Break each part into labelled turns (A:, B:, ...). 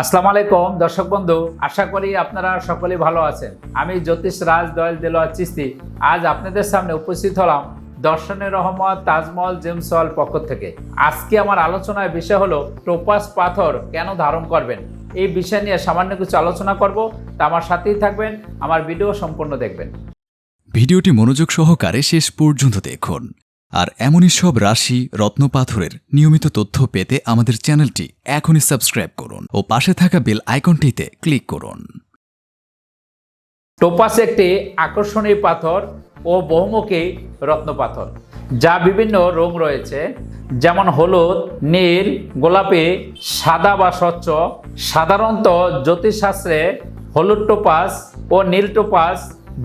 A: আসসালামু আলাইকুম, দর্শক বন্ধু। আশা করি আপনারা সকলেই ভালো আছেন। আমি জ্যোতিষ রাজ দয়াল দেলোয়া চিস্তি। আজ আপনাদের সামনে উপস্থিত হলাম দর্শনের রহমত তাজমহল জেমস হল পক্ষ থেকে। আজকে আমার আলোচনার বিষয় হলো, টোপাস পাথর কেন ধারণ করবেন? এই বিষয় নিয়ে সামান্য কিছু আলোচনা করব। তা আমার সাথেই থাকবেন, আমার ভিডিও সম্পূর্ণ দেখবেন।
B: ভিডিওটি মনোযোগ সহকারে শেষ পর্যন্ত দেখুন। আর এমনই সব রাশি রত্নপাথরের নিয়মিত তথ্য পেতে আমাদের চ্যানেলটি এখনই সাবস্ক্রাইব করুন ও পাশে থাকা বেল আইকনটিতে ক্লিক করুন।
A: টোপাস একটি আকর্ষণীয় পাথর ও বহুমুখী রত্নপাথর যা বিভিন্ন রং রয়েছে, যেমন হলুদ, নীল, গোলাপি, সাদা বা স্বচ্ছ। সাধারণত জ্যোতিষশাস্ত্রে হলুদ টোপাস ও নীল টোপাস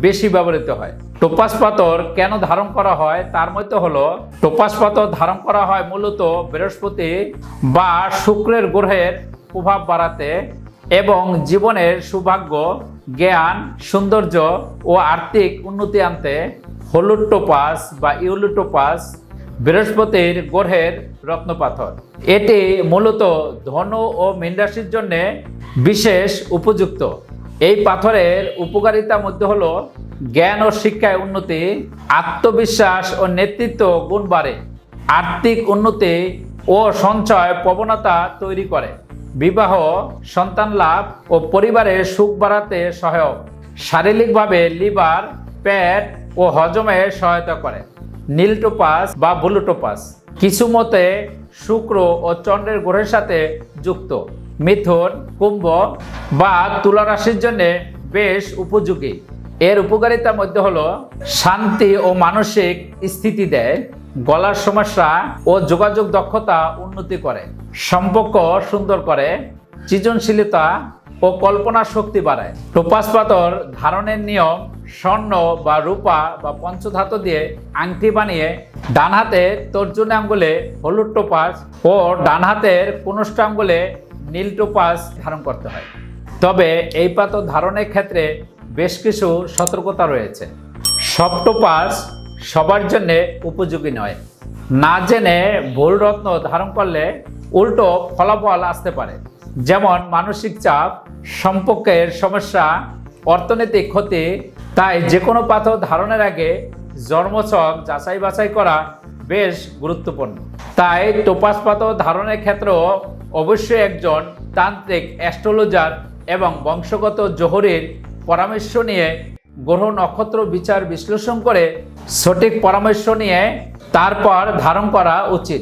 A: বেশি ব্যবহৃত হয়। টোপাস পাথর কেন ধারণ করা হয়? তার মধ্যে হলো, টোপাস পাথর ধারণ করা হয় মূলত বৃহস্পতি বা শুক্রের গ্রহের প্রভাব বাড়াতে এবং জীবনের সৌভাগ্য, জ্ঞান, সৌন্দর্য ও আর্থিক উন্নতি আনতে হলুদ টোপাস বা ইউলুটোপাস বৃহস্পতির গ্রহের রত্নপাথর এটি মূলত ধন ও মীন রাশির জন্য বিশেষ উপযুক্ত। এই পাথরের উপকারিতা মধ্যে হলো জ্ঞান ও শিক্ষায় উন্নতি, আত্মবিশ্বাস ও নেতৃত্ব গুণ বাড়ে। আর্থিক উন্নতি ও সঞ্চয় প্রবণতা তৈরি করে। বিবাহ, সন্তান লাভ ও পরিবারের সুখ বাড়াতে সহায়ক। শারীরিকভাবে লিভার, পেট ও হজমে সহায়তা করে। নীলটোপাস বা ব্লুটোপাস কিছু মতে শুক্র ও চন্দ্রের গ্রহের সাথে যুক্ত। মিথুন, কুম্ভ বা তুলা রাশির জন্য বেশ উপযোগী। এর উপকারিতার মধ্যে হলো শান্তি ও মানসিক স্থিতি দেয়। গলার সমস্যা ও যোগাযোগ দক্ষতা উন্নতি করে। সম্পর্ক সুন্দর করে। সৃজনশীলতা ও কল্পনা শক্তি বাড়ায়। টোপাস পাথর ধারণের নিয়ম স্বর্ণ বা রূপা বা পঞ্চধাতু দিয়ে আংটি বানিয়ে ডান হাতে তর্জনী আঙ্গুলে হলুদ টোপাস ও ডান হাতের কনুষ্ঠ আঙ্গুলে নীল টোপাস ধারণ করতে হয়। তবে এই পাথর ধারণের ক্ষেত্রে বেশ কিছু সতর্কতা রয়েছে। সব টোপাস সবার জন্য উপযোগী নয়। না জেনে ভুল রত্ন ধারণ করলে উল্টো ফলাফল আসতে পারে। যেমন মানসিক চাপ, সম্পর্কের সমস্যা, অর্থনৈতিক ক্ষতি। তাই যে কোনো পাথর ধারণের আগে জন্মছক যাচাই বাছাই করা বেশ গুরুত্বপূর্ণ। তাই টোপাস পাথর ধারণের ক্ষেত্রেও অবশ্যই একজন তান্ত্রিক অ্যাস্ট্রোলজার এবং বংশগত জোহরের পরামর্শ নিয়ে, গ্রহ নক্ষত্র বিচার বিশ্লেষণ করে সঠিক পরামর্শ নিয়ে তারপর ধারণ করা উচিত।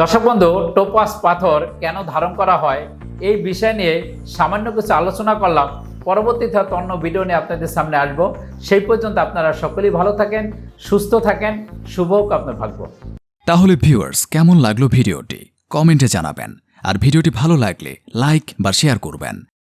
A: দর্শক বন্ধু, টোপাস পাথর কেন ধারণ করা হয়? এই বিষয় নিয়ে সামান্য কিছু আলোচনা করলাম। পরবর্তীতে অন্য ভিডিও নিয়ে আপনাদের সামনে আসব। সেই পর্যন্ত আপনারা সকলেই ভালো থাকেন, সুস্থ থাকেন, শুভ হোক আপনার ভাগ্য।
B: তাহলে ভিউয়ার্স কেমন লাগল ভিডিওটি কমেন্টে জানাবেন। আর ভিডিওটি ভালো লাগলে লাইক বা শেয়ার করবেন।